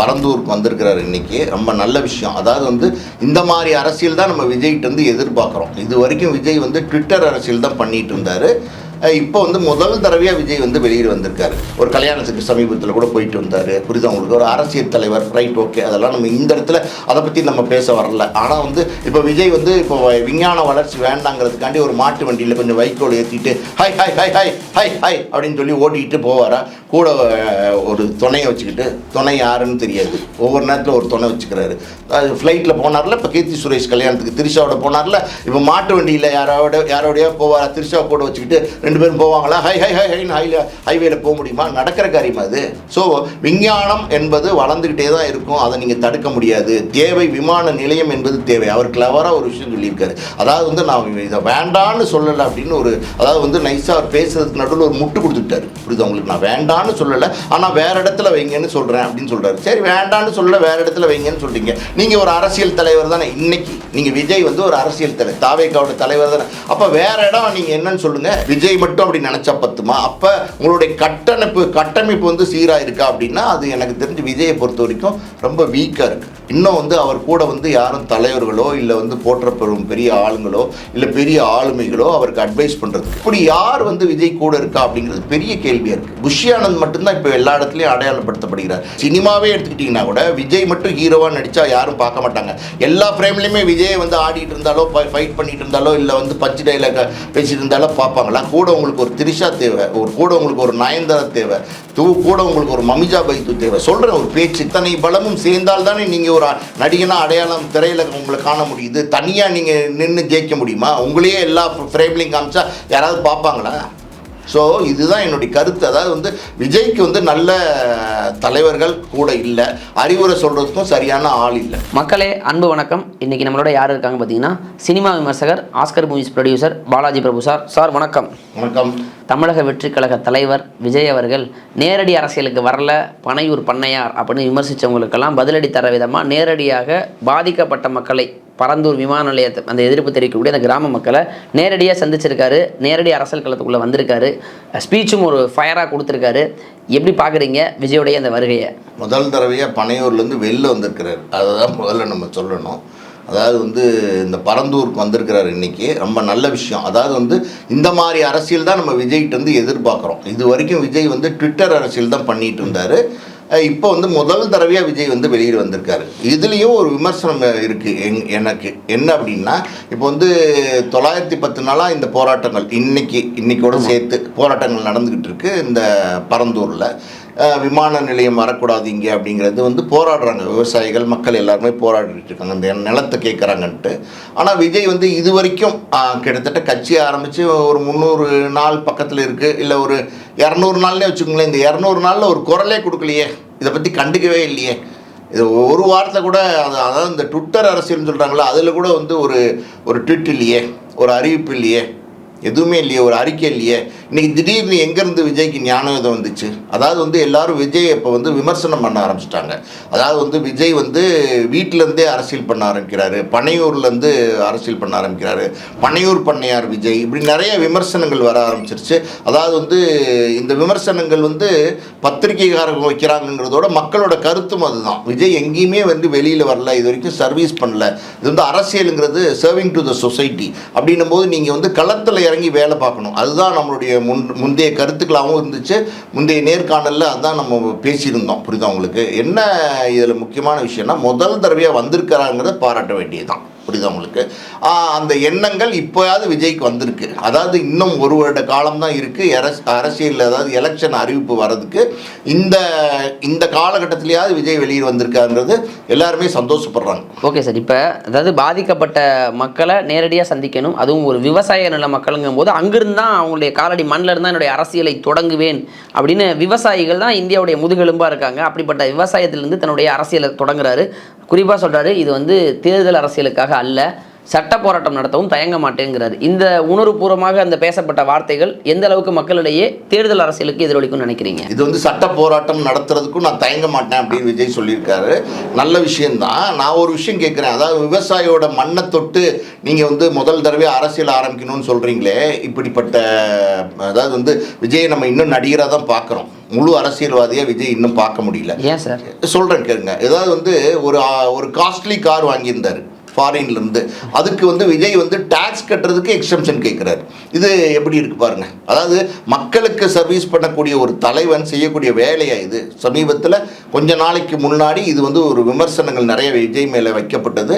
பரந்தூருக்கு வந்திருக்கிறாரு இன்னைக்கு. ரொம்ப நல்ல விஷயம். அதாவது வந்து இந்த மாதிரி அரசியல் தான் நம்ம விஜய்கிட்ட வந்து எதிர்பார்க்குறோம். இது வரைக்கும் விஜய் வந்து ட்விட்டர் அரசியல் தான் பண்ணிட்டு இருந்தார். இப்போ வந்து முதல் தடவையாக விஜய் வந்து வெளியில் வந்திருக்காரு. ஒரு கல்யாணத்துக்கு சமீபத்தில் கூட போயிட்டு வந்தார். புரியுதா உங்களுக்கு? ஒரு அரசியல் தலைவர் ரைட் ஓகே அதெல்லாம் நம்ம இந்த இடத்துல அதை பற்றி நம்ம பேச வரல. ஆனால் வந்து இப்போ விஜய் வந்து இப்போ விஞ்ஞான வளர்ச்சி வேண்டாங்கிறதுக்காண்டி ஒரு மாட்டு வண்டியில் கொஞ்சம் வைக்கோல் ஏற்றிட்டு ஹை ஹை ஹை ஹை ஹை ஹை அப்படின்னு சொல்லி ஓட்டிகிட்டு போவாரா? கூட ஒரு துணையை வச்சுக்கிட்டு துணை யாருன்னு தெரியாது. ஒவ்வொரு நேரத்தில் ஒரு துணை வச்சுக்கிறாரு. ஃப்ளைட்டில் போனார்ல இப்போ கீர்த்தி சுரேஷ் கல்யாணத்துக்கு திரிஷாவோட போனார்ல இப்போ மாட்டு வண்டியில் யாரோட யாரோடையோ போவார் திரிஷா கூட வச்சுக்கிட்டு ரெண்டு பேரும் போவாங்களா? ஹை ஹை ஹை ஹைன்னு ஹைல ஹைவேல போக முடியுமா? நடக்கிற காரியம் அது? ஸோ விஞ்ஞானம் என்பது வளர்ந்துக்கிட்டே தான் இருக்கும். அதை நீங்கள் தடுக்க முடியாது. தேவை விமான நிலையம் என்பது தேவை. அவர் கிளவராக ஒரு விஷயம் சொல்லியிருக்காரு. அதாவது வந்து நான் இதை வேண்டான்னு சொல்லலை அப்படின்னு ஒரு அதாவது வந்து நைஸாக அவர் பேசுறதுக்கு நடுவில் ஒரு முட்டு கொடுத்துட்டாரு. புரியுது உங்களுக்கு? நான் வேண்டாம் வேண்டான்னு சொல்லலை. ஆனால் வேற இடத்துல வைங்கன்னு சொல்கிறேன் அப்படின்னு சொல்கிறாரு சரி வேண்டான்னு சொல்ல வேற இடத்துல வைங்கன்னு சொல்றீங்க. நீங்கள் ஒரு அரசியல் தலைவர் தானே இன்னைக்கு. நீங்கள் விஜய் வந்து ஒரு அரசியல் தலைவர் தாவேக்காவோட தலைவர் தானே. அப்போ வேற இடம் நீங்கள் என்னன்னு சொல்லுங்க. விஜய் மட்டும் அப்படி நினச்சா பத்துமா? அப்போ உங்களுடைய கட்டமைப்பு கட்டமைப்பு வந்து சீராக இருக்கா அப்படின்னா அது எனக்கு தெரிஞ்சு விஜயை பொறுத்த வரைக்கும் ரொம்ப வீக்காக இருக்குது இன்னும் வந்து அவர் கூட வந்து யாரும் தலைவர்களோ இல்லை வந்து போற்றப்பெறும் பெரிய ஆளுங்களோ இல்லை பெரிய ஆளுமைகளோ அவருக்கு அட்வைஸ் பண்ணுறது இப்படி யார் வந்து விஜய் கூட இருக்கா அப்படிங்கிறது பெரிய கேள்வியாக இருக்குது புஷ்யானந்த் மட்டும்தான் இப்போ எல்லா இடத்துலையும் அடையாளப்படுத்தப்படுகிறார். சினிமாவே எடுத்துக்கிட்டிங்கன்னா கூட விஜய் மட்டும் ஹீரோவாக நடித்தா யாரும் பார்க்க மாட்டாங்க. எல்லா ஃப்ரேம்லேயுமே விஜய் வந்து ஆடிட்டு இருந்தாலோ ஃபைட் பண்ணிட்டு இருந்தாலோ இல்லை வந்து பச்சை டைலாக பேசிட்டு இருந்தாலோ பார்ப்பாங்களா? கூட உங்களுக்கு ஒரு திரிஷா தேவை ஒரு கூட உங்களுக்கு ஒரு நயன்தாரா தேவை தூ கூட உங்களுக்கு ஒரு மமிஜா பைத்து தேவை. சொல்கிறேன் ஒரு பேச்சு இத்தனை பலமும் சேர்ந்தால் தானே நீங்கள் ஒரு நடிகனாக அடையாளம் திரையில் உங்களை காண முடியுது. தனியாக நீங்கள் நின்று ஜெயிக்க முடியுமா? உங்களையே எல்லா ஃப்ரேம்லையும் காமிச்சா யாராவது பார்ப்பாங்களா? ஸோ இதுதான் என்னுடைய கருத்து. அதாவது வந்து விஜய்க்கு வந்து நல்ல தலைவர்கள் கூட இல்லை. அறிவுரை சொல்கிறதுக்கும் சரியான ஆள் இல்லை. மக்களே அன்பு வணக்கம். இன்னைக்கு நம்மளோட யார் இருக்காங்க பார்த்தீங்கன்னா சினிமா விமர்சகர் Oscar movies producer Balaji Prabhu sir. Sir வணக்கம். வணக்கம். தமிழக வெற்றி கழக தலைவர் விஜய் அவர்கள் நேரடி அரசியலுக்கு வரல பனையூர் பண்ணையார் அப்படின்னு விமர்சித்தவங்களுக்கெல்லாம் பதிலடி தர விதமாக நேரடியாக பாதிக்கப்பட்ட மக்களை பரந்தூர் விமான நிலையத்தை அந்த எதிர்ப்பு தெரிவிக்கக்கூடிய அந்த கிராம மக்களை நேரடியாக சந்திச்சிருக்காரு. நேரடி அரசியல் களத்துக்குள்ளே வந்திருக்காரு. ஸ்பீச்சும் ஒரு ஃபயராக கொடுத்துருக்காரு. எப்படி பார்க்குறீங்க விஜயோடைய அந்த வருகையை? முதல் தடவையாக பனையூர்லேருந்து வெளில வந்திருக்கிறார். அதை தான் முதல்ல நம்ம சொல்லணும். அதாவது வந்து இந்த பரந்தூருக்கு வந்திருக்கிறார் இன்னைக்கு. ரொம்ப நல்ல விஷயம். அதாவது வந்து இந்த மாதிரி அரசியல் தான் நம்ம விஜய்கிட்ட வந்து எதிர்பார்க்குறோம். இது வரைக்கும் விஜய் வந்து ட்விட்டர் அரசியல் தான் பண்ணிகிட்டு இருந்தார். இப்போ வந்து முதல் தடவையாக விஜய் வந்து வெளியில் வந்திருக்காரு. இதுலேயும் ஒரு விமர்சனம் இருக்குது எங் எனக்கு என்ன அப்படின்னா இப்போ வந்து தொள்ளாயிரத்தி பத்து நாளாக இந்த போராட்டங்கள் இன்னைக்கு இன்னைக்கோட சேர்த்து போராட்டங்கள் நடந்துக்கிட்டு இருக்கு இந்த பரந்தூரில். விமான நிலையம் வரக்கூடாது இங்கே அப்படிங்கிறது வந்து போராடுறாங்க. விவசாயிகள் மக்கள் எல்லாருமே போராடிட்டு இருக்காங்க. இந்த நிலத்தை கேட்குறாங்கன்ட்டு ஆனால் விஜய் வந்து இது வரைக்கும் கிட்டத்தட்ட கட்சி ஆரம்பித்து ஒரு முந்நூறு நாள் பக்கத்தில் இருக்குது இல்லை ஒரு இரநூறு நாள்லேயே வச்சுக்கோங்களேன். இந்த இரநூறு நாளில் ஒரு குரலே கொடுக்கலையே. இதை பற்றி கண்டுக்கவே இல்லையே. இது ஒரு வாரத்தில் கூட அது அதாவது இந்த ட்விட்டர் அரசியல்னு சொல்கிறாங்களா அதில் கூட வந்து ஒரு ஒரு ட்விட் இல்லையே. ஒரு அறிவிப்பு இல்லையே. எதுவுமே இல்லையே ஒரு அறிக்கை இல்லையே. இன்னைக்கு திடீர்னு எங்கேருந்து விஜய்க்கு ஞானோதயம் வந்துச்சு? அதாவது வந்து எல்லாரும் விஜய் இப்போ வந்து விமர்சனம் பண்ண ஆரம்பிச்சிட்டாங்க. அதாவது வந்து விஜய் வந்து வீட்டிலேருந்தே அரசியல் பண்ண ஆரம்பிக்கிறாரு. பனையூர்லேருந்து அரசியல் பண்ண ஆரம்பிக்கிறாரு. பனையூர் பண்ணையார் விஜய் இப்படி நிறைய விமர்சனங்கள் வர ஆரம்பிச்சிருச்சு. அதாவது வந்து இந்த விமர்சனங்கள் வந்து பத்திரிகைக்காரங்க வைக்கிறாங்கங்கிறதோட மக்களோட கருத்தும் அதுதான். விஜய் எங்கேயுமே வந்து வெளியில் வரல இது வரைக்கும் சர்வீஸ் பண்ணல. இது வந்து அரசியலுங்கிறது சர்விங் டு த சொசைட்டி அப்படின்னும் போது நீங்கள் வந்து களத்தில் இறங்கி வேலை பார்க்கணும். அதுதான் நம்மளுடைய முன் முந்தைய கருத்துக்களாகவும் இருந்துச்சு. முந்தைய நேர்காணலில் அதுதான் நம்ம பேசியிருந்தோம். புரியுதா உங்களுக்கு? என்ன இதில் முக்கியமான விஷயம்னா முதல் தடவையாக வந்திருக்கிறாங்கிறத பாராட்ட வேண்டியதுதான். புரியுதா உங்களுக்கு? அந்த எண்ணங்கள் இப்போயாவது விஜய்க்கு வந்திருக்கு. அதாவது இன்னும் ஒரு வருட காலம் தான் இருக்குது அரசு அரசியல் அதாவது எலெக்ஷன் அறிவிப்பு வர்றதுக்கு. இந்த இந்த காலகட்டத்திலேயாவது விஜய் வெளியில் வந்திருக்காங்கிறது எல்லாருமே சந்தோஷப்படுறாங்க. ஓகே சார் இப்போ அதாவது பாதிக்கப்பட்ட மக்களை நேரடியாக சந்திக்கணும். அதுவும் ஒரு விவசாய நில மக்களுங்கும் போது அங்கிருந்து தான் அவங்களுடைய காலடி மண்ணில் இருந்தால் என்னுடைய அரசியலை தொடங்குவேன் அப்படின்னு விவசாயிகள் தான் இந்தியாவுடைய முதுகெலும்பாக இருக்காங்க. அப்படிப்பட்ட விவசாயத்திலிருந்து தன்னுடைய அரசியலை தொடங்குறாரு. குறிப்பாக சொல்கிறாரு இது வந்து தேர்தல் அரசியலுக்காக அல்ல. சட்ட போராட்டம் நடத்தவும் தயங்க மாட்டேங்கிறாரு. இந்த உணர்வுபூர்வமாக அந்த பேசப்பட்ட வார்த்தைகள் எந்த அளவுக்கு மக்களிடையே தேர்தல் அரசியலுக்கு எதிரொலிக்கும்னு நினைக்கிறீங்க? இது வந்து சட்ட போராட்டம் நடத்துறதுக்கும் நான் தயங்க மாட்டேன் அப்படின்னு விஜய் சொல்லியிருக்காரு. நல்ல விஷயம்தான். நான் ஒரு விஷயம் கேட்குறேன். அதாவது விவசாயியோட மண்ணை தொட்டு நீங்கள் வந்து முதல் தடவை அரசியல் ஆரம்பிக்கணும்னு சொல்கிறீங்களே இப்படிப்பட்ட அதாவது வந்து விஜயை நம்ம இன்னும் நடிகராக தான் பார்க்குறோம். முழு அரசியல்வாதியாக விஜய் இன்னும் பார்க்க முடியல. ஏன் சார்? சொல்கிறேன் கேளுங்க. ஏதாவது வந்து ஒரு ஒரு காஸ்ட்லி கார் வாங்கியிருந்தாரு. ஃபாரின்லேருந்து அதுக்கு வந்து விஜய் வந்து டேக்ஸ் கட்டுறதுக்கு எக்ஸ்டென்ஷன் கேட்குறாரு. இது எப்படி இருக்கு பாருங்க. அதாவது மக்களுக்கு சர்வீஸ் பண்ணக்கூடிய ஒரு தலைவன் செய்யக்கூடிய வேலையாக இது? சமீபத்தில் கொஞ்ச நாளைக்கு முன்னாடி இது வந்து ஒரு விமர்சனங்கள் நிறைய விஜய் மேலே வைக்கப்பட்டது.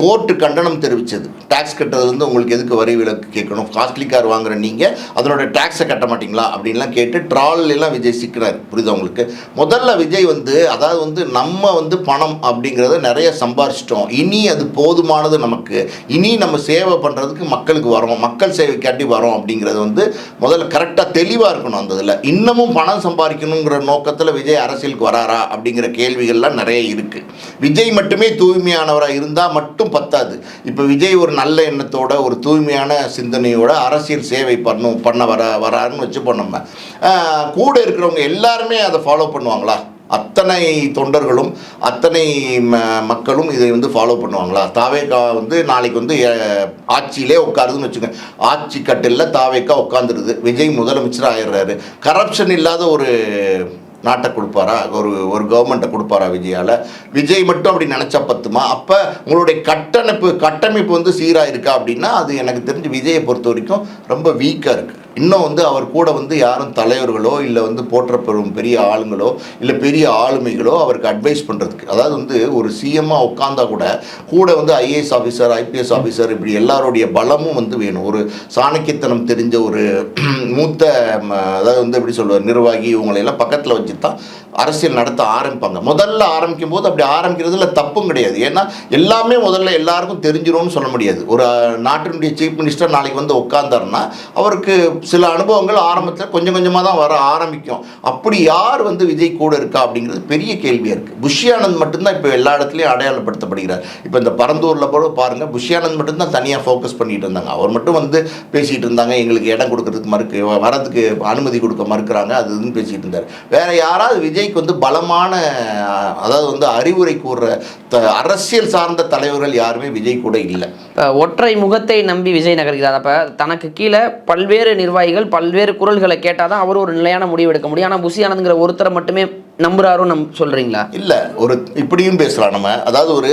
கோர்ட்டு கண்டனம் தெரிவித்தது டேக்ஸ் கட்டுறது வந்து உங்களுக்கு எதுக்கு வரி விலக்கு கேட்கணும்? காஸ்ட்லி கார் வாங்குற நீங்கள் அதனோட டேக்ஸை கட்ட மாட்டீங்களா? அப்படின்லாம் கேட்டு ட்ரால்லாம் எல்லாம் விஜய் சிக்கிறார். புரியுதா உங்களுக்கு? முதல்ல விஜய் வந்து அதாவது வந்து நம்ம வந்து பணம் அப்படிங்கிறத நிறைய சம்பாரிச்சிட்டோம். இனி அது போதுமானது நமக்கு. இனி நம்ம சேவை பண்ணுறதுக்கு மக்களுக்கு வரோம் மக்கள் சேவைக்காட்டி வரோம் அப்படிங்கிறது வந்து முதல்ல கரெக்டாக தெளிவாக இருக்கணும் அந்த இதில். இன்னமும் பணம் சம்பாதிக்கணுங்கிற நோக்கத்தில் விஜய் அரசியலுக்கு வராரா அப்படிங்கிற கேள்விகள்லாம் நிறைய இருக்குது விஜய் மட்டுமே தூய்மையானவராக இருந்தால் மட்டும் பத்தாது. இப்போ விஜய் ஒரு நல்ல எண்ணத்தோட ஒரு தூய்மையான சிந்தனையோட அரசியல் சேவை பண்ணும் பண்ண வர வராருன்னு வச்சுப்போம் நம்ம. கூட இருக்கிறவங்க எல்லாருமே அதை ஃபாலோ பண்ணுவாங்களா? அத்தனை தொண்டர்களும் அத்தனை ம மக்களும் இதை வந்து ஃபாலோ பண்ணுவாங்களா? தாவேக்கா வந்து நாளைக்கு வந்து ஆட்சியிலே உட்காருதுன்னு வச்சுக்கோங்க. ஆட்சி கட்டிலில் தாவேக்கா உட்காந்துருது விஜய் முதலமைச்சர் ஆயிடுறாரு. கரப்ஷன் இல்லாத ஒரு நாட்டை கொடுப்பாரா? ஒரு ஒரு கவர்மெண்ட்டை கொடுப்பாரா விஜயால? விஜய் மட்டும் அப்படி நினச்சா பத்துமா? அப்போ உங்களுடைய கட்டமைப்பு கட்டமைப்பு வந்து சீராக இருக்கா அப்படின்னா அது எனக்கு தெரிஞ்சு விஜயை பொறுத்த வரைக்கும் ரொம்ப வீக்காக இருக்குது இன்னும் வந்து அவர் கூட வந்து யாரும் தலைவர்களோ இல்லை வந்து போற்றப்பெறும் பெரிய ஆளுங்களோ இல்லை பெரிய ஆளுமைகளோ அவருக்கு அட்வைஸ் பண்ணுறதுக்கு அதாவது வந்து ஒரு சிஎம்மாக உட்காந்தா கூட கூட வந்து ஐஏஎஸ் ஆஃபீஸர் ஐபிஎஸ் ஆஃபீஸர் இப்படி எல்லாருடைய பலமும் வந்து வேணும். ஒரு சாணக்கியத்தனம் தெரிஞ்ச ஒரு மூத்த ம, அதாவது வந்து எப்படி சொல்லுவார் நிர்வாகி இவங்களையெல்லாம் பக்கத்தில் வச்சு தான் அரசியல் நடத்த ஆரம்பிப்பாங்க. முதல்ல ஆரம்பிக்கும் போது அப்படி ஆரம்பிக்கிறதுல தப்பும் கிடையாது. ஏன்னா எல்லாமே முதல்ல எல்லாருக்கும் தெரிஞ்சிடும்னு சொல்ல முடியாது. ஒரு நாட்டினுடைய சீஃப் மினிஸ்டர் நாளைக்கு வந்து உட்காந்தாருன்னா அவருக்கு சில அனுபவங்கள் ஆரம்பத்தில் கொஞ்சம் கொஞ்சமாக தான் வர ஆரம்பிக்கும். அப்படி யார் வந்து விஜய் கூட இருக்கா அப்படிங்கிறது பெரிய கேள்வியாக இருக்குது புஷ்யானந்த் மட்டும்தான் இப்போ எல்லா இடத்துலையும் அடையாளப்படுத்தப்படுகிறார். இப்போ இந்த பரந்தூரில் கூட பாருங்கள் புஷ்யானந்த் மட்டும்தான் தனியாக ஃபோக்கஸ் பண்ணிட்டு இருந்தாங்க. அவர் மட்டும் வந்து பேசிகிட்டு இருந்தாங்க எங்களுக்கு இடம் கொடுக்கறதுக்கு மறுக்கு வரதுக்கு அனுமதி கொடுக்க மறுக்கிறாங்க அது இதுன்னு பேசிகிட்டு இருந்தார். வேறு யாராவது விஜய் விஜய்க்கு வந்து பலமான அதாவது வந்து அறிவுரை கூறுற அரசியல் சார்ந்த தலைவர்கள் யாருமே விஜய் கூட இல்லை. ஒற்றை முகத்தை நம்பி விஜய் நகர்கிறார். அப்போ தனக்கு கீழே பல்வேறு நிர்வாகிகள் பல்வேறு குரல்களை கேட்டால் தான் அவர் ஒரு நிலையான முடிவு எடுக்க முடியும். ஆனால் புசி ஆனந்த்ங்கிற ஒருத்தரை மட்டுமே நம்புறாரும் நம் சொல்கிறீங்களா இல்லை ஒரு இப்படியும் பேசலாம் நம்ம. அதாவது ஒரு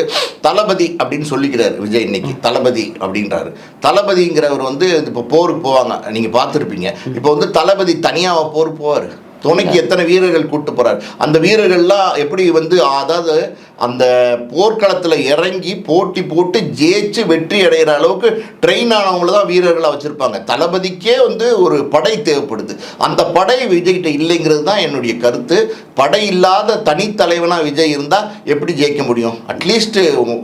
தளபதி அப்படின்னு சொல்லிக்கிறார் விஜய் இன்னைக்கு. தளபதி அப்படின்றாரு. தளபதிங்கிறவர் வந்து இப்போ போருக்கு போவாங்க. நீங்கள் பார்த்துருப்பீங்க. இப்போ வந்து தளபதி தனியாக போருக்கு போவார். துணைக்கு எத்தனை வீரர்கள் கூட்டு போறார்? அந்த வீரர்கள்லாம் எப்படி வந்து அதாவது அந்த போர்க்களத்தில் இறங்கி போட்டி போட்டு ஜெயிச்சு வெற்றி அடைகிற அளவுக்கு ட்ரெயின் ஆனவங்கள தான் வீரர்களாக வச்சுருப்பாங்க. தளபதிக்கே வந்து ஒரு படை தேவைப்படுது. அந்த படை விஜய்கிட்ட இல்லைங்கிறது தான் என்னுடைய கருத்து. படை இல்லாத தனித்தலைவனாக விஜய் இருந்தால் எப்படி ஜெயிக்க முடியும்? அட்லீஸ்ட்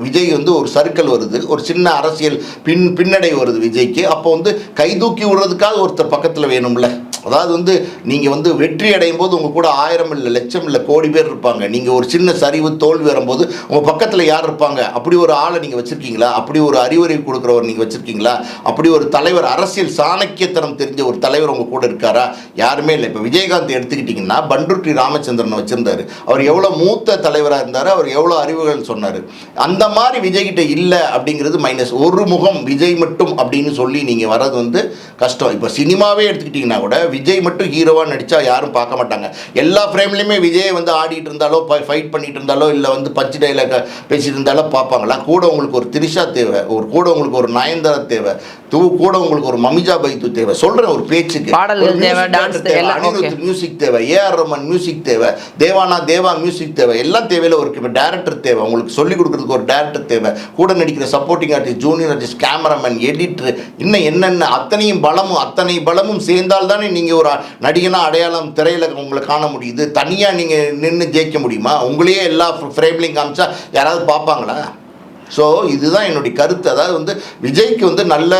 விஜய் வந்து ஒரு சர்க்கிள் வருது ஒரு சின்ன அரசியல் பின் பின்னடை வருது விஜய்க்கு. அப்போ வந்து கைதூக்கி விடுறதுக்காக ஒருத்தர் பக்கத்தில் வேணும்ல. அதாவது வந்து நீங்கள் வந்து வெற்றி அடையும் போது உங்கள் கூட ஆயிரம் இல்லை லட்சம் இல்லை கோடி பேர் இருப்பாங்க. நீங்கள் ஒரு சின்ன சரிவு தோல்வி வரும்போது உங்கள் பக்கத்தில் யார் இருப்பாங்க? அப்படி ஒரு ஆளை நீங்கள் வச்சுருக்கீங்களா? அப்படி ஒரு அறிவுரை கொடுக்குறவர் நீங்கள் வச்சுருக்கீங்களா? அப்படி ஒரு தலைவர் அரசியல் சாணக்கியத்தனம் தெரிஞ்ச ஒரு தலைவர் உங்கள் கூட இருக்காரா? யாருமே இல்லை. இப்போ விஜயகாந்த் எடுத்துக்கிட்டிங்கன்னா பண்ருட்டி ராமச்சந்திரனை வச்சுருந்தாரு. அவர் எவ்வளோ மூத்த தலைவராக இருந்தார் அவர் எவ்வளோ அறிவுகள் சொன்னார். அந்த மாதிரி விஜய்கிட்ட இல்லை அப்படிங்கிறது மைனஸ் ஒரு முகம் விஜய் மட்டும் அப்படின்னு சொல்லி நீங்கள் வர்றது வந்து கஷ்டம். இப்போ சினிமாவே எடுத்துக்கிட்டிங்கன்னா கூட விஜய் மட்டும் ஹீரோவாக நடித்தா யாரும் பார்க்க மாட்டாங்க. எல்லா ஃப்ரேம்லேயுமே விஜய் வந்து ஆடிட்டு இருந்தாலோ ஃபைட் பண்ணிட்டு இருந்தாலோ இல்லை வந்து பச்சை டைலாக பேசிட்டு இருந்தாலோ பார்ப்பாங்களா கூட உங்களுக்கு ஒரு திரிஷா தேவை ஒரு கூட உங்களுக்கு ஒரு நயன்தாரா தேவை. தூ கூட உங்களுக்கு ஒரு மமிஜா பைத்து தேவை. சொல்கிறேன் ஒரு பேச்சுக்கு. பாடல்கள் தேவை, அனிருத் okay. மியூசிக் தேவை ஏஆர் ரமன் மியூசிக் தேவை தேவானா தேவா மியூசிக் தேவை எல்லாம் தேவையில்ல ஒரு இப்போ டேரக்டர் தேவை. உங்களுக்கு சொல்லிக் கொடுக்குறதுக்கு ஒரு டேரக்டர் தேவை. கூட நடிக்கிற supporting artist junior artist cameraman editor இன்னும் என்னென்ன அத்தனையும் பலமும் அத்தனை பலமும் சேர்ந்தால் தானே நீங்கள் ஒரு நடிகனா அடையாளம் திரையில உங்களை காண முடியுது தனியாக நீங்கள் நின்று ஜெயிக்க முடியுமா? உங்களையே எல்லா ஃப்ரேம்லையும் காமிச்சா யாராவது பார்ப்பாங்களா? ஸோ இதுதான் என்னுடைய கருத்து. அதாவது வந்து விஜய்க்கு வந்து நல்ல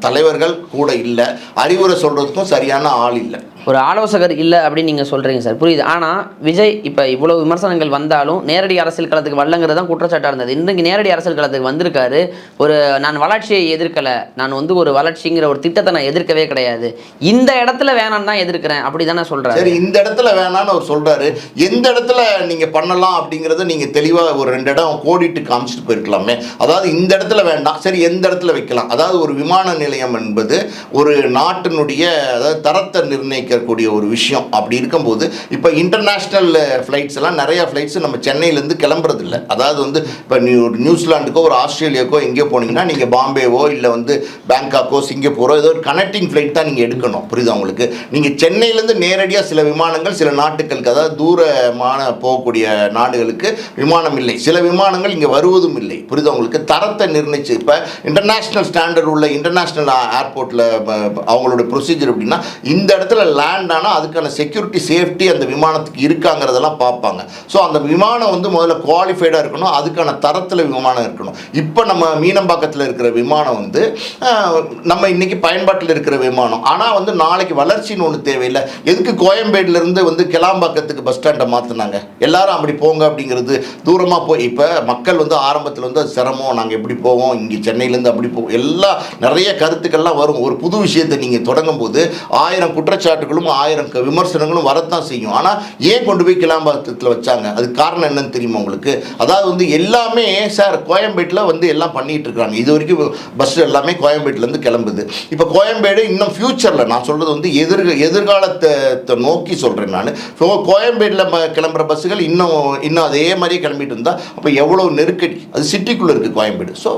தலைவர்கள் கூட இல்லை. அறிவுரை சொல்கிறதுக்கும் சரியான ஆள் இல்லை. ஒரு ஆலோசகர் இல்லை அப்படின்னு நீங்கள் சொல்கிறீங்க சார். புரியுது. ஆனால் விஜய் இப்போ இவ்வளோ விமர்சனங்கள் வந்தாலும் நேரடி அரசியல் களத்துக்கு வரலங்கிறது தான் குற்றச்சாட்டாக இருந்தது. இன்றைக்கு நேரடி அரசியல் களத்துக்கு வந்திருக்காரு. ஒரு நான் வளர்ச்சியை எதிர்க்கலை. நான் வந்து ஒரு வளர்ச்சிங்கிற ஒரு திட்டத்தை நான் எதிர்க்கவே கிடையாது. இந்த இடத்துல வேணான்னு தான் எதிர்க்கிறேன். அப்படி தானே சொல்கிறாரு சரி இந்த இடத்துல வேணான்னு அவர் சொல்கிறாரு எந்த இடத்துல நீங்கள் பண்ணலாம் அப்படிங்கிறத நீங்கள் தெளிவாக ஒரு ரெண்டு இடம் கோடிட்டு காமிச்சிட்டு போயிருக்கலாமே. அதாவது இந்த இடத்துல வேண்டாம். சரி எந்த இடத்துல வைக்கலாம்? அதாவது ஒரு விமான நிலையம் என்பது ஒரு நாட்டினுடைய அதாவது தரத்தை நிர்ணயிக்க கிடைக்கக்கூடிய ஒரு விஷயம் அப்படி இருக்கும்போது இப்போ இன்டர்நேஷ்னல் ஃப்ளைட்ஸ் எல்லாம் நிறைய ஃப்ளைட்ஸ் நம்ம சென்னையிலேருந்து கிளம்புறது இல்லை அதாவது வந்து இப்போ நியூ நியூசிலாண்டுக்கோ ஒரு ஆஸ்திரேலியாக்கோ எங்கேயோ போனீங்கன்னா நீங்கள் பாம்பேவோ இல்லை வந்து பேங்காக்கோ சிங்கப்பூரோ ஏதோ ஒரு கனெக்டிங் ஃப்ளைட் தான் நீங்கள் எடுக்கணும். புரியுதா உங்களுக்கு? நீங்கள் சென்னையிலேருந்து நேரடியாக சில விமானங்கள் சில நாட்டுகளுக்கு அதாவது தூரமான போகக்கூடிய நாடுகளுக்கு விமானம் இல்லை. சில விமானங்கள் இங்கே வருவதும் இல்லை. புரியுதா உங்களுக்கு? தரத்தை நிர்ணயிச்சு இப்போ இன்டர்நேஷ்னல் ஸ்டாண்டர்ட் உள்ள இன்டர்நேஷ்னல் ஏர்போர்ட்டில் அவங்களோட ப்ரொசீஜர் எப்படின்னா இந்த இடத்துல லேண்ட் ஆனால் அதுக்கான செக்யூரிட்டி சேஃப்டி அந்த விமானத்துக்கு இருக்காங்கிறதெல்லாம் பார்ப்பாங்க. ஸோ அந்த விமானம் வந்து முதல்ல குவாலிஃபைடாக இருக்கணும். அதுக்கான தரத்தில் விமானம் இருக்கணும். இப்போ நம்ம மீனம்பாக்கத்தில் இருக்கிற விமானம் வந்து நம்ம இன்னைக்கு பயன்பாட்டில் இருக்கிற விமானம். ஆனால் வந்து நாளைக்கு வளர்ச்சின்னு ஒன்று தேவையில்லை. எதுக்கு கோயம்பேடுல இருந்து வந்து கிளாம்பாக்கத்துக்கு பஸ் ஸ்டாண்டை மாற்றினாங்க எல்லாரும் அப்படி போங்க அப்படிங்கிறது தூரமாக போய் இப்போ மக்கள் வந்து ஆரம்பத்தில் வந்து அது சிரமம். நாங்கள் எப்படி போவோம்? இங்கே சென்னையிலேருந்து அப்படி போவோம் எல்லாம் நிறைய கருத்துக்கள்லாம் வரும். ஒரு புது விஷயத்தை நீங்கள் தொடங்கும் போது ஆயிரம் குற்றச்சாட்டுகளும் ஆயிரம் விமர்சனங்களும் வரத்தான் செய்யும். ஆனால் ஏன் கொண்டு போய் கிளாம்பாக்கத்தில் வச்சாங்க? அதுக்கு காரணம் என்னன்னு தெரியுமா உங்களுக்கு? அதாவது வந்து எல்லாமே சார் கோயம்பேட்டில் வந்து எல்லாம் பண்ணிட்டு இருக்காங்க. இது வரைக்கும் பஸ் எல்லாமே கோயம்பேட்டிலேருந்து கிளம்புது. இப்போ கோயம்பேடு இன்னும் ஃப்யூச்சரில் நான் சொல்கிறது வந்து எதிர் எதிர்காலத்தை நோக்கி சொல்கிறேன் நான். ஸோ கோயம்பேட்டில் கிளம்புற பஸ்ஸுகள் இன்னும் இன்னும் அதே மாதிரியே கிளம்பிட்டு இருந்தால் அப்போ எவ்வளோ நெருக்கடி? அது சிட்டிக்குள்ளே இருக்குது கோயம்பேடு. ஸோ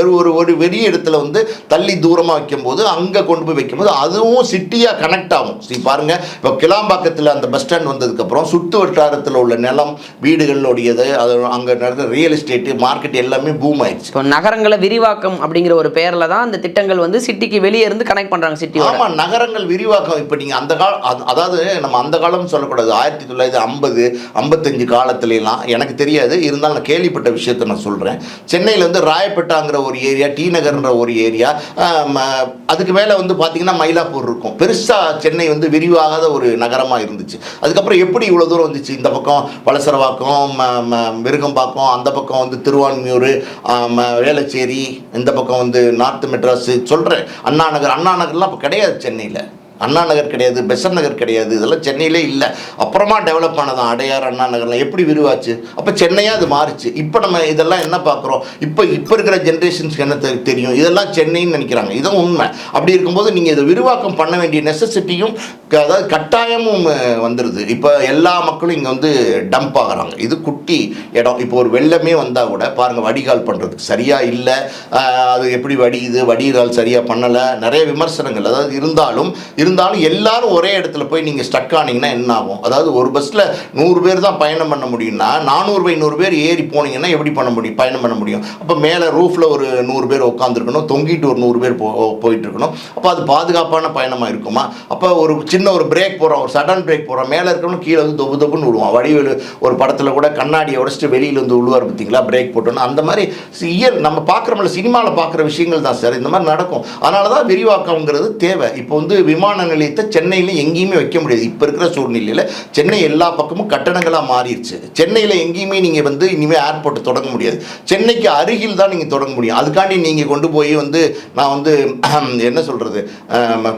ஒரு ஒரு ஒரு பெரிய இடத்துல வந்து தள்ளி தூரமாக வைக்கும்போது அங்கே கொண்டு போய் வைக்கும்போது அதுவும் சிட்டியாக கனெக்ட் ஆகும். சரி பாருங்கள் இப்போ கிளாம்பாக்கத்தில் அந்த பஸ் ஸ்டாண்ட் வந்ததுக்கப்புறம் சுற்று வட்டாரத்தில் உள்ள நிலம் வீடுகளுடையது அது அங்கே நடந்த ரியல் எஸ்டேட்டு மார்க்கெட் எல்லாமே பூம் ஆயிடுச்சு. இப்போ நகரங்களை விரிவாக்கம் அப்படிங்கிற ஒரு பேரில் தான் அந்த திட்டங்கள் வந்து சிட்டிக்கு வெளியே இருந்து கனெக்ட் பண்ணுறாங்க சிட்டியோட. ஆமா நகரங்கள் விரிவாக்கம் இப்போ நீங்கள் அந்த கால அது- அதாவது நம்ம அந்த காலம் சொல்லக்கூடாது. ஆயிரத்தி தொள்ளாயிரத்தி ஐம்பது ஐம்பத்தஞ்சு காலத்துலலாம் எனக்கு தெரியாது. இருந்தாலும் நான் கேள்விப்பட்ட விஷயத்தை நான் சொல்கிறேன் சென்னையில் வந்து ராயப்பேட்டாங்கிற ஒரு ஏரியா டி நகர்ன்ற ஒரு ஏரியா அதுக்கு மேலே வந்து பார்த்தீங்கன்னா மயிலாப்பூர் இருக்கும். பெருசாக சென்னை வந்து விரிவாகாத ஒரு நகரமாக இருந்துச்சு. அதுக்கப்புறம் எப்படி இவ்வளோ தூரம் வந்துச்சு? இந்த பக்கம் வலசரவாக்கம் ம- ம- மிருகம்பாக்கம் அந்த பக்கம் வந்து திருவான்மியூர் வேளச்சேரி இந்த பக்கம் வந்து நார்த் மெட்ராஸு. சொல்கிறேன் அண்ணா நகர் அண்ணா நகர்லாம் இப்போ கிடையாது சென்னையில். அண்ணா நகர் கிடையாது பெசன் நகர் கிடையாது இதெல்லாம் சென்னையிலே இல்லை. அப்புறமா டெவலப் ஆனதான் அடையார் அண்ணா நகர்லாம். எப்படி விரிவாச்சு? அப்போ சென்னையாக அது மாறுச்சு. இப்போ நம்ம இதெல்லாம் என்ன பார்க்குறோம்? இப்போ இப்போ இருக்கிற ஜென்ரேஷன்ஸ்க்கு என்ன தெரியும்? இதெல்லாம் சென்னைன்னு நினைக்கிறாங்க. இதுவும் உண்மை. அப்படி இருக்கும்போது நீங்கள் இதை விரிவாக்கம் பண்ண வேண்டிய நெசசிட்டியும் அதாவது கட்டாயமும் வந்துடுது இப்போ எல்லா மக்களும் இங்கே வந்து டம்ப் ஆகிறாங்க. இது குட்டி இடம். இப்போ ஒரு வெள்ளமே வந்தால் கூட பாருங்கள் வடிகால் பண்ணுறதுக்கு சரியாக இல்லை. அது எப்படி வடியுது? வடிகால் சரியாக பண்ணலை. நிறைய விமர்சனங்கள். அதாவது இருந்தாலும் இருந்தாலும் எல்லாரும் ஒரே இடத்துல போய் நீங்கள் ஸ்டக் ஆனீங்கன்னா என்ன ஆகும்? அதாவது ஒரு பஸ்ஸில் நூறு பேர் தான் பயணம் பண்ண முடியும்னா நானூறு பை நூறு பேர் ஏறி போனீங்கன்னா எப்படி பண்ண முடியும் பயணம் பண்ண முடியும்? அப்போ மேலே ரூஃபில் ஒரு நூறு பேர் உட்காந்துருக்கணும் தொங்கிட்டு ஒரு நூறு பேர் போ போயிட்டு இருக்கணும் அப்போ அது பாதுகாப்பான பயணமாக இருக்குமா? அப்போ ஒரு சின்ன ஒரு பிரேக் போகிறோம் ஒரு சடன் பிரேக் போகிறோம் மேலே இருக்கணும் கீழே வந்து தொப்பு தொப்புன்னு விடுவான். வடிவேலு ஒரு படத்தில் கூட கண்ணாடியை உடச்சிட்டு வெளியில் வந்து விழுவார் பார்த்தீங்களா? பிரேக் போட்டோன்னா அந்த மாதிரி இயல் நம்ம பார்க்குறோம்ல சினிமாவில் பார்க்குற விஷயங்கள் தான் சார். இந்த மாதிரி நடக்கும். அதனால தான் விரிவாக்கம்ங்கிறது தேவை. இப்போ வந்து விமான நிலையத்தை சென்னையில் எங்கேயுமே வைக்க முடியாது. இப்போ இருக்கிற சூழ்நிலையில் சென்னை எல்லா பக்கமும் கட்டடங்களாக மாறிடுச்சு. சென்னையில் எங்கேயுமே நீங்கள் வந்து இனிமேல் ஏர்போர்ட் தொடங்க முடியாது. சென்னைக்கு அருகில் தான் நீங்கள் தொடங்க முடியும். அதுக்காண்டி நீங்கள் கொண்டு போய் வந்து நான் வந்து என்ன சொல்கிறது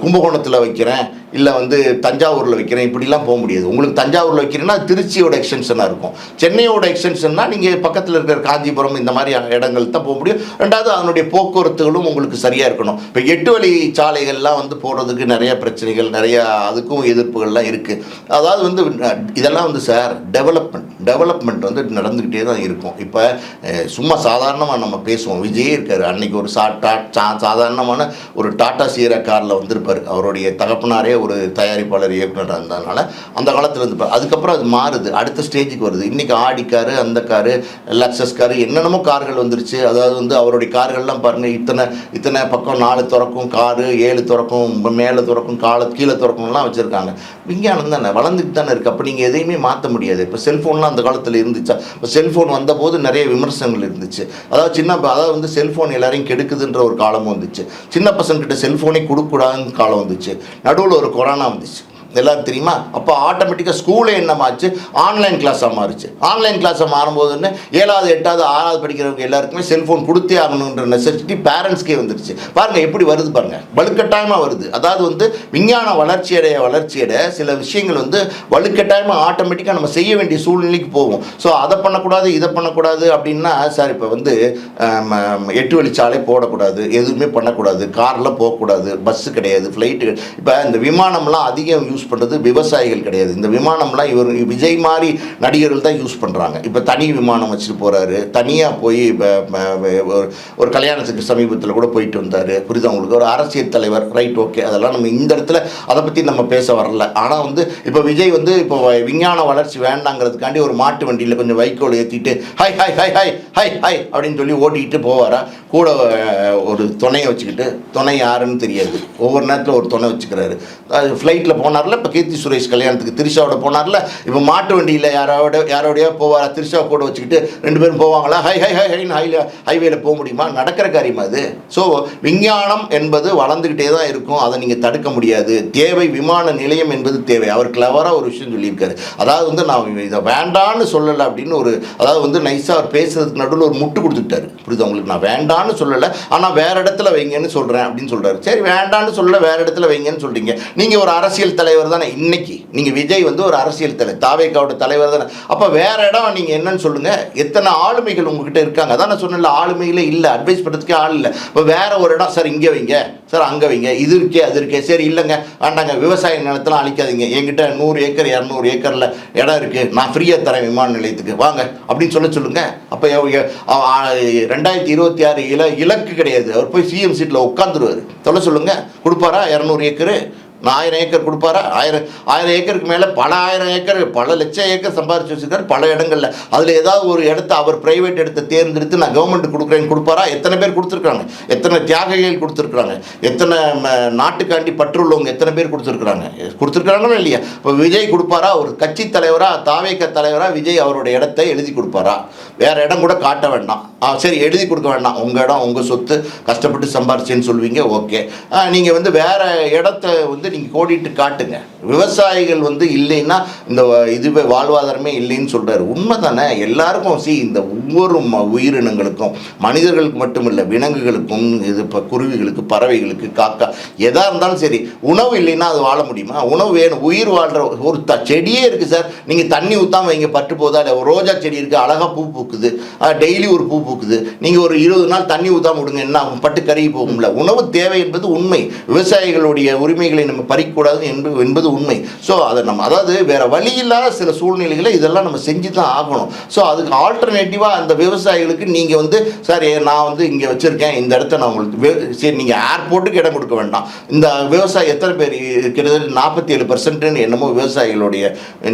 கும்பகோணத்தில் வைக்கிறேன். இல்லை வந்து தஞ்சாவூரில் வைக்கிறேன் இப்படிலாம் போக முடியாது. உங்களுக்கு தஞ்சாவூரில் வைக்கிறேன்னா திருச்சியோட எக்ஸ்டென்ஷனாக இருக்கும். சென்னையோட எக்ஸ்டென்ஷன்னா நீங்கள் பக்கத்தில் இருக்கிற காஞ்சிபுரம் இந்த மாதிரி இடங்கள் தான் போக முடியும். ரெண்டாவது அதனுடைய போக்குவரத்துகளும் உங்களுக்கு சரியாக இருக்கணும். இப்போ எட்டு வழி சாலைகள்லாம் வந்து போடுறதுக்கு நிறைய பிரச்சனைகள் நிறையா அதுக்கும் எதிர்ப்புகள்லாம் இருக்குது அதாவது வந்து இதெல்லாம் வந்து சார் டெவலப்மெண்ட் டெவலப்மெண்ட் வந்து நடந்துக்கிட்டே தான் இருக்கும். இப்போ சும்மா சாதாரணமாக நம்ம பேசுவோம். விஜய் இருக்கார். அன்னைக்கு ஒரு சா டா சா- சாதாரணமான ஒரு டாடா சீரா காரில் வந்திருப்பார். அவருடைய தகப்பனாரே ஒரு ஒரு தயாரிப்பாளர் இயக்குனராக இருந்ததுனால அந்த காலத்தில் இருந்து அதுக்கப்புறம் அது மாறுது. அடுத்த ஸ்டேஜுக்கு வருது. இன்றைக்கி ஆடி காரு அந்த காரு லக்ஸஸ் காரு என்னென்னமோ கார்கள் வந்துருச்சு. அதாவது வந்து அவருடைய கார்கள்லாம் பாருங்கள் இத்தனை இத்தனை பக்கம் நாலு திறக்கும் காரு ஏழு திறக்கும் மேலே திறக்கும் காலை கீழே திறக்கும்லாம் வச்சுருக்காங்க. விஞ்ஞானம் தானே வளர்ந்துட்டு தானே இருக்குது அப்போ நீங்கள் எதையுமே மாற்ற முடியாது. இப்போ செல்ஃபோன்லாம் அந்த காலத்தில் இருந்துச்சா? இப்போ செல்ஃபோன் வந்தபோது நிறைய விமர்சனங்கள் இருந்துச்சு. அதாவது சின்ன அதாவது வந்து செல்ஃபோன் எல்லாரையும் கெடுக்குதுன்ற ஒரு காலமும் வந்துச்சு. சின்ன பசங்கக்கிட்ட செல்ஃபோனே கொடுக்கூடாதுன்னு காலம் வந்துச்சு. நடுவில் ஒரு கொரோனா வந்துச்சு இதெல்லாம் தெரியுமா? அப்போ ஆட்டோமேட்டிக்காக ஸ்கூலே என்னமாச்சு ஆன்லைன் கிளாஸாக மாறுச்சு? ஆன்லைன் கிளாஸாக மாறும்போதுன்னு ஏழாவது எட்டாவது ஆறாவது படிக்கிறவங்க எல்லாருக்குமே செல்ஃபோன் கொடுத்தே ஆகணுன்ற நெசசிட்டி பேரண்ட்ஸ்க்கே வந்துருச்சு. பாருங்கள் எப்படி வருது பாருங்கள் வலுக்கட்டாயமாக வருது. அதாவது வந்து விஞ்ஞான வளர்ச்சியடைய வளர்ச்சியடைய சில விஷயங்கள் வந்து வலுக்கட்டாயமாக ஆட்டோமேட்டிக்காக நம்ம செய்ய வேண்டிய சூழ்நிலைக்கு போகும். ஸோ அதை பண்ணக்கூடாது இதை பண்ணக்கூடாது அப்படின்னா சார் இப்போ வந்து எட்டு வழிச்சாலை போடக்கூடாது. எதுவுமே பண்ணக்கூடாது. காரில் போகக்கூடாது. பஸ்ஸு கிடையாது. ஃப்ளைட்டு இப்போ இந்த விமானம்லாம் அதிகம் யூஸ் பண்ணுறது விவசாயிகள் கிடையாது. இந்த விமானம்லாம் இவர் விஜய் மாதிரி நடிகர்கள் தான் யூஸ் பண்ணுறாங்க இப்போ தனி விமானம் வச்சுட்டு போகிறாரு தனியாக போய் ஒரு- கல்யாணத்துக்கு சமீபத்தில் கூட போயிட்டு வந்தார். புரியுதா உங்களுக்கு? ஒரு அரசியல் தலைவர். ரைட் ஓகே அதெல்லாம் நம்ம இந்த இடத்துல அதை பற்றி நம்ம பேச வரல. ஆனால் வந்து இப்போ விஜய் வந்து இப்போ விஞ்ஞான வளர்ச்சி வேண்டாங்கிறதுக்காண்டி ஒரு மாட்டு வண்டியில் கொஞ்சம் வைக்கோல் ஏற்றிட்டு ஹை ஹை ஹை ஹை ஹை ஹை அப்படின்னு சொல்லி ஓட்டிக்கிட்டு போவாரா? கூட ஒரு துணையை வச்சுக்கிட்டு துணை யாருன்னு தெரியாது. ஒவ்வொரு நேரத்தில் ஒரு துணை வச்சுக்கிறாரு. ஃப்ளைட்டில் போவார்ல இப்போ கீர்த்தி சுரேஷ் கல்யாணத்துக்கு திரிஷாவோட போனார்ல? இப்போ மாட்டு வண்டியில் யாரோட யாரோடய போவார்? திரிஷா கூட வச்சுக்கிட்டு ரெண்டு பேரும் போவாங்களா? ஹை ஹை ஹை ஹைன்னு ஹைல ஹைவேல போக முடியுமா? நடக்கிற காரியம் அது? ஸோ விஞ்ஞானம் என்பது வளர்ந்துக்கிட்டே தான் இருக்கும். அதை நீங்கள் தடுக்க முடியாது. தேவை விமான நிலையம் என்பது தேவை. அவர் கிளவராக ஒரு விஷயம் சொல்லியிருக்காரு. அதாவது வந்து நான் இதை வேண்டான்னு சொல்லலை அப்படின்னு ஒரு அதாவது வந்து நைஸாக அவர் பேசுறதுக்கு நடுவில் ஒரு முட்டு கொடுத்துட்டாரு. புரியுது உங்களுக்கு? நான் வேண்டான்னு சொல்லலை. ஆனால் வேற இடத்துல வைங்கன்னு சொல்கிறேன் அப்படின்னு சொல்கிறாரு சரி வேண்டான்னு சொல்ல வேற இடத்துல வைங்கன்னு சொல்கிறீங்க நீங்கள் ஒரு அரசியல் தலைவர் தானே இன்னைக்கு? நீங்கள் விஜய் வந்து ஒரு அரசியல் தலைவர் தாவேக்காவோட தலைவர் தானே. அப்போ வேற இடம் நீங்கள் என்னன்னு சொல்லுங்கள் எத்தனை ஆளுமைகள் உங்ககிட்ட இருக்காங்க? அதான் நான் சொன்னேன்ல ஆளுமைகளே இல்லை அட்வைஸ் பண்ணுறதுக்கே ஆள் இல்லை. இப்போ வேற ஒரு இடம் சார் இங்கே வைங்க. சார் அங்கே வைங்க. இது இருக்கே அது இருக்கே. சரி இல்லைங்க. வேண்டாங்க விவசாய நிலத்தெல்லாம் அழிக்காதீங்க. என்கிட்ட நூறு ஏக்கர் இரநூறு ஏக்கரில் இடம் இருக்குது நான் ஃப்ரீயாக தரேன் விமான நிலையத்துக்கு. வாங்க. அப்படின்னு சொல்ல சொல்லுங்கள் அப்போ ரெண்டாயிரத்தி இருபத்தி ஆறு இல இலக்கு கிடையாது. அவர் போய் சிஎம் சீட்டில் உட்காந்துருவார் சொல்ல சொல்லுங்கள் கொடுப்பாரா? இரநூறு ஏக்கரு. நான் ஆயிரம் ஏக்கர் கொடுப்பாரா? ஆயிரம் ஆயிரம் ஏக்கருக்கு மேலே பல ஆயிரம் ஏக்கர் பல லட்சம் ஏக்கர் சம்பாரிச்சு வச்சிருக்காரு பல இடங்களில். அதில் ஏதாவது ஒரு இடத்த அவர் பிரைவேட் இடத்தை தேர்ந்தெடுத்து நான் கவர்மெண்ட் கொடுக்குறேன்னு கொடுப்பாரா? எத்தனை பேர் கொடுத்துருக்காங்க எத்தனை தியாகிகள் கொடுத்துருக்குறாங்க? எத்தனை ம, நாட்டுக்காண்டி பற்றுள்ளவங்க எத்தனை பேர் கொடுத்துருக்குறாங்க? கொடுத்துருக்காங்களா இல்லையா? இப்போ விஜய் கொடுப்பாரா? ஒரு கட்சி தலைவராக தாவேக்க தலைவராக விஜய் அவருடைய இடத்தை எழுதி கொடுப்பாரா? வேறு இடம் கூட காட்ட வேண்டாம். ஆ சரி எழுதி கொடுக்க வேண்டாம். உங்கள் இடம் உங்கள் சொத்து கஷ்டப்பட்டு சம்பாரிச்சேன்னு சொல்லுவீங்க ஓகே. நீங்கள் வந்து வேறு இடத்த வந்து நீங்கள் கோடிட்டு காட்டுங்க. விவசாயிகள் வந்து இல்லைன்னா இந்த இதுவே வாழ்வாதாரமே இல்லைன்னு சொல்கிறாரு உண்மை தானே எல்லாருக்கும் சி இந்த ஒவ்வொரு ம உயிரினங்களுக்கும் மனிதர்களுக்கு மட்டும் இல்லை விலங்குகளுக்கும் இது இப்போ குருவிகளுக்கு பறவைகளுக்கு காக்கா எதாக இருந்தாலும் சரி உணவு இல்லைன்னா அது வாழ முடியுமா? உணவு வேணும். உயிர் வாழ்கிற ஒரு த செடியே இருக்குது சார். நீங்கள் தண்ணி ஊற்றாம வைங்க பட்டு போதா இல்லை ஒரு ரோஜா செடி இருக்குது அழகாக பூ பூக்குது டெய்லி ஒரு பூ பூக்குது. நீங்கள் ஒரு இருபது நாள் தண்ணி ஊற்றாம விடுங்க என்ன பட்டு கருகி போகும்ல. உணவு தேவை என்பது உண்மை. விவசாயிகளுடைய உரிமைகளை நம்ம பறிக்கக்கூடாது என்பது என்பது உண்மை. ஸோ அதை நம்ம அதாவது வேறு வழி இல்லாத சில சூழ்நிலைகளை இதெல்லாம் நம்ம செஞ்சு தான் ஆகணும். ஸோ அதுக்கு ஆல்டர்னேட்டிவாக அந்த விவசாயிகளுக்கு நீங்கள் வந்து சார் நான் வந்து இங்கே வச்சுருக்கேன். இந்த இடத்த நான் உங்களுக்கு வே- சரி நீங்கள் ஏர்போர்ட்டுக்கு இடம் கொடுக்க வேண்டாம். இந்த விவசாயி எத்தனை பேர் கிட்டத்தட்ட நாற்பத்தி ஏழு பர்சன்ட்னு என்னமோ விவசாயிகளுடைய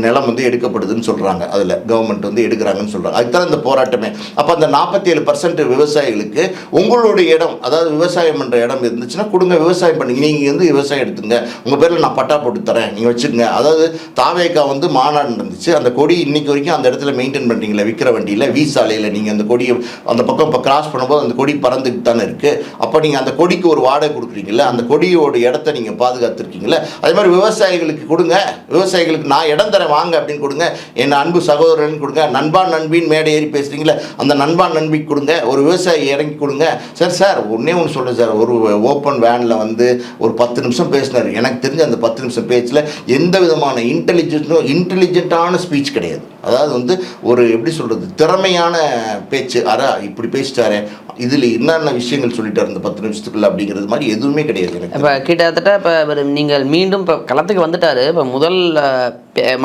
நிலம் வந்து எடுக்கப்படுதுன்னு சொல்கிறாங்க அதில் கவர்மெண்ட் வந்து எடுக்கிறாங்கன்னு சொல்கிறாங்க அதுக்கு தான் இந்த போராட்டமே. அப்போ அந்த நாற்பத்தி ஏழு பர்சன்ட் விவசாயிகளுக்கு உங்களுடைய இடம் அதாவது விவசாயம் பண்ணுற இடம் இருந்துச்சுன்னா கொடுங்க. விவசாயம் பண்ணுங்க நீங்கள் வந்து விவசாயம் எடுத்துங்க. உங்கள் பேரில் நான் பட்டா போட்டு தரேன். நீங்கள் வச்சுக்கோங்க. அதாவது தாவேக்கா வந்து மாநாடு நடந்துச்சு அந்த கொடி இன்றைக்கி வரைக்கும் அந்த இடத்துல மெயின்டைன் பண்ணுறீங்களா விற்கிற வண்டியில் வீ சாலையில் நீங்கள் அந்த கொடியை அந்த பக்கம் இப்போ கிராஸ் பண்ணும்போது அந்த கொடி பறந்துட்டு தானே இருக்குது அப்போ நீங்கள் அந்த கொடிக்கு ஒரு வாடகை கொடுக்குறீங்களா அந்த கொடியோட இடத்த நீங்கள் பாதுகாத்துருக்கீங்களே அதே மாதிரி விவசாயிகளுக்கு கொடுங்க. விவசாயிகளுக்கு நான் இடம் தரேன் வாங்க அப்படின்னு கொடுங்க. என் அன்பு சகோதரன் கொடுங்க. நண்பான் நண்பின் மேடை ஏறி பேசுகிறீங்களே அந்த நண்பான் நண்பிக்கு கொடுங்க. ஒரு விவசாயி இறங்கி கொடுங்க. சார் சார் ஒன்றே ஒன்று சொல்கிறேன் சார். ஒரு ஓப்பன் வேனில் வந்து ஒரு பத்து நிமிஷம் பேசினார். எனக்கு தெரிஞ்ச அந்த பத்து நிமிஷம் பேச்சில் எந்த விதமான இன்டெலிஜென்ட்டும் இன்டெலிஜென்ட்டான ஸ்பீச் கிடையாது. அதாவது வந்து ஒரு எப்படி சொல்கிறது திறமையான பேச்சு. அரா இப்படி பேசிட்டாரே. இதில் என்னென்ன விஷயங்கள் சொல்லிட்டாரு இந்த பத்து நிமிஷத்துக்குள்ள அப்படிங்கிறது மாதிரி எதுவுமே கிடையாது எனக்கு இப்போ கிட்டத்தட்ட இப்போ நீங்கள் மீண்டும் இப்போ களத்துக்கு வந்துட்டாரு. இப்போ முதல்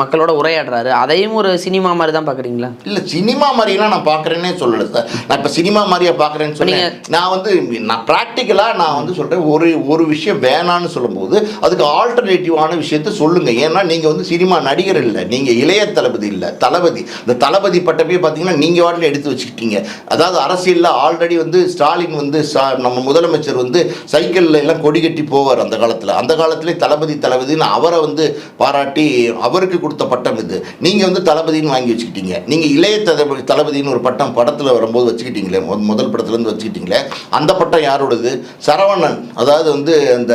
மக்களோட உரையாடுறாரு. அதையும் ஒரு சினிமா மாதிரி தான் பார்க்குறீங்களா? இல்லை சினிமா மாதிரிலாம் நான் பார்க்குறேன்னே சொல்லலை சார். நான் இப்போ சினிமா மாதிரியா பார்க்குறேன்னு சொன்னேன். நான் வந்து நான் ப்ராக்டிக்கலாக நான் வந்து சொல்கிறேன் ஒரு ஒரு விஷயம் வேணான்னு சொல்லும்போது அதுக்கு ஆல்டர்னேட்டிவான விஷயத்த சொல்லுங்கள் ஏன்னா நீங்கள் வந்து சினிமா நடிகர் இல்லை நீங்கள் இளைய தளபதி இல்லை தளபதி. இந்த தளபதி பட்டப்பே பார்த்தீங்கன்னா நீங்கள் வாட்டில் எடுத்து வச்சுக்கிட்டீங்க. அதாவது அரசியலில் ஆல்ரெடி வந்து ஸ்டாலின் வந்து நம்ம முதலமைச்சர் வந்து சைக்கிளில் எல்லாம் கொடி கட்டி போவார் அந்த காலத்தில். அந்த காலத்திலே தளபதி தளபதின்னு அவரை வந்து பாராட்டி அவர் அவருக்கு கொடுத்த பட்டம் இது. நீங்க வந்து தளபதின்னு வாங்கி வச்சுக்கிட்டீங்க. நீங்க இளைய தளபதி தளபதின்னு ஒரு பட்டம் படத்துல வரும்போது வச்சுக்கிட்டீங்களே முதல் படத்துல இருந்து வச்சுக்கிட்டீங்களே அந்த பட்டம் யாரோடது? சரவணன். அதாவது வந்து அந்த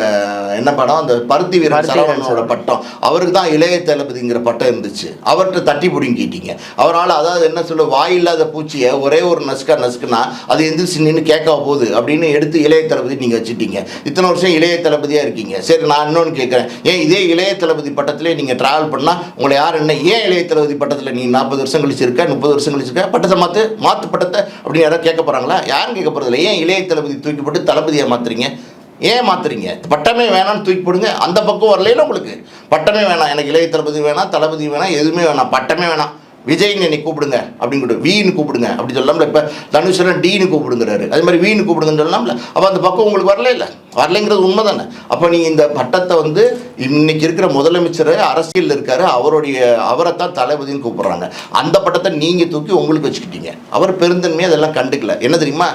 என்ன படம்? அந்த பருத்தி வீரன் சரவணனோட பட்டம். அவருக்கு தான் இளைய தளபதிங்கிற பட்டம் இருந்துச்சு. அவர்கிட்ட தட்டி பிடுங்கிட்டீங்க. அவரால் அதாவது என்ன சொல்ல வாயில்லாத பூச்சியை ஒரே ஒரு நசுக்கா நசுக்குனா அது எந்திரிச்சு நின்று கேட்க போகுது அப்படின்னு எடுத்து இளைய தளபதி நீங்கள் வச்சுட்டீங்க. இத்தனை வருஷம் இளைய தளபதியாக இருக்கீங்க. சரி நான் இன்னொன்று கேட்குறேன். ஏன் இதே இளைய தளபதி பட்டத்திலே நீங்கள் ட்ராவல் பண்ணால் உங்களை யார் என்ன ஏன் இளைய தளபதி பட்டத்தில் நீ நாற்பது வருஷம் கழிச்சு இருக்க முப்பது வருஷம் கழிச்சு இருக்க பட்டத்தை மாற்று மாற்று பட்டத்தை அப்படின்னு யாராவது கேட்க போகிறாங்களா யாரும் கேட்க போகிறதில்ல ஏன் இளைய தளபதி தூக்கி போட்டு தளபதியை மாற்றுறீங்க ஏன் மாத்துறீங்க? பட்டமே வேணாம்னு தூக்கி போடுங்க. அந்த பக்கம் வரலையில உங்களுக்கு. பட்டமே வேணாம். எனக்கு இளைய தளபதி வேணாம் தளபதி வேணாம் எதுவுமே வேணாம். பட்டமே வேணாம். விஜய்னு என்னை கூப்பிடுங்க. அப்படின்னு கூட. வீன்னு கூப்பிடுங்க. அப்படி சொல்லாமல இப்போ தனுஷரன் டீன்னு கூப்பிடுங்கிறாரு. அது மாதிரி வீன்னு கூப்பிடுங்கன்னு சொல்லலாம்ல. அப்போ அந்த பக்கம் உங்களுக்கு வரல இல்லை? வரலைங்கிறது உண்மை தானே அப்போ நீங்கள் இந்த பட்டத்தை வந்து இன்னைக்கு இருக்கிற முதலமைச்சர் அரசியலில் இருக்கார் அவருடைய அவரை தான் தளபதினு கூப்பிட்றாங்க. அந்த பட்டத்தை நீங்கள் தூக்கி உங்களுக்கு வச்சுக்கிட்டீங்க. அவர் பெருந்தன்மையை அதெல்லாம் கண்டுக்கல. என்ன தெரியுமா?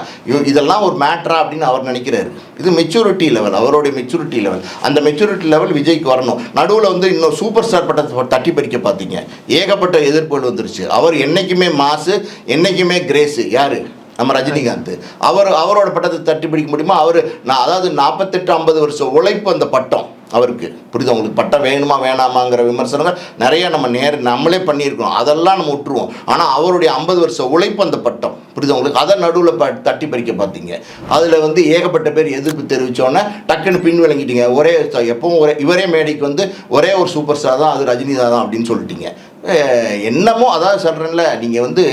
இதெல்லாம் ஒரு மேட்ரா அப்படின்னு அவர் நினைக்கிறாரு. இது மெச்சூரிட்டி லெவல் அவருடைய மெச்சூரிட்டி லெவல் அந்த மெச்சூரிட்டி லெவல் விஜய்க்கு வரணும். நடுவில் வந்து இன்னும் சூப்பர் ஸ்டார் பட்டத்தை தட்டி பறிக்க பார்த்தீங்க ஏகப்பட்ட எதிர்ப்புகள் வந்துருச்சு. அவர் என்னைக்குமே மாசு என்னைக்குமே கிரேஸு யார்? நம்ம ரஜினிகாந்த். அவர் அவரோட பட்டத்தை தட்டி பிடிக்க முடியுமா? அவர் நான் அதாவது நாற்பத்தெட்டு ஐம்பது வருஷம் உழைப்பு அந்த பட்டம் அவருக்கு. புரியுதா? உங்களுக்கு பட்டம் வேணுமா வேணாமாங்கிற விமர்சனங்கள் நிறைய நம்ம நேர் நம்மளே பண்ணியிருக்கோம் அதெல்லாம் நம்ம விட்டுருவோம். ஆனால் அவருடைய ஐம்பது வருஷம் உழைப்பு அந்த பட்டம். புரியுதா? உங்களுக்கு அதை நடுவில் ப தட்டி பறிக்க பார்த்தீங்க. அதில் வந்து ஏகப்பட்ட பேர் எதிர்ப்பு தெரிவித்தோன்னே டக்குன்னு பின் விளங்கிட்டீங்க. ஒரே எப்பவும் ஒரே இவரே மேடைக்கு வந்து ஒரே ஒரு சூப்பர் ஸ்டார் தான் அது ரஜினி தான் அப்படின்னு சொல்லிட்டீங்க. என்னமோ அதாவது சொல்கிறேன்ல நீங்கள் வந்து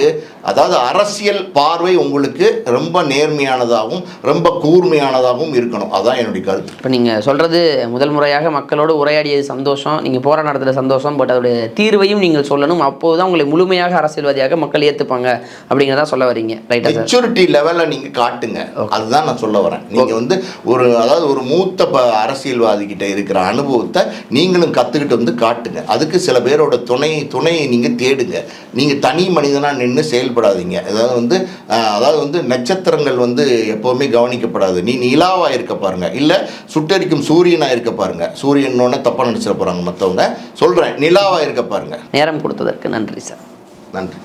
அதாவது அரசியல் பார்வை உங்களுக்கு ரொம்ப நேர்மையானதாகவும் ரொம்ப கூர்மையானதாகவும் இருக்கணும். அதான் என்னுடைய கருத்து. இப்போ நீங்கள் சொல்கிறது முதல் முறையாக மக்களோடு உரையாடியது சந்தோஷம். நீங்கள் போராட்டம் நடத்துகிற சந்தோஷம் பட் அதோடைய தீர்வையும் நீங்கள் சொல்லணும். அப்போது தான் உங்களை முழுமையாக அரசியல்வாதியாக மக்கள் ஏற்றுப்பாங்க அப்படிங்கிறதா சொல்ல வரீங்க. ரைட்டா சார் மெச்சூரிட்டி லெவலில் நீங்கள் காட்டுங்க. அதுதான் நான் சொல்ல வரேன். நீங்கள் வந்து ஒரு அதாவது ஒரு மூத்த ப அரசியல்வாதி கிட்ட இருக்கிற அனுபவத்தை நீங்களும் கற்றுக்கிட்டு வந்து காட்டுங்க. அதுக்கு சில பேரோட துணை துணையை நீங்கள் தேடுங்க. நீங்கள் தனி மனிதனாக நின்று செயல்படாதீங்க அதாவது வந்து அதாவது வந்து நட்சத்திரங்கள் வந்து எப்போவுமே கவனிக்கப்படாது. நீ நிலாவாக இருக்க பாருங்க. இல்லை சுட்டரிக்கும் சூரியனாக இருக்க பாருங்க. சூரியனோட தப்பாக நினச்சிட போகிறாங்க மற்றவங்க சொல்கிறேன் நிலாவாக இருக்க பாருங்க. நேரம் கொடுத்ததற்கு நன்றி சார். நன்றி.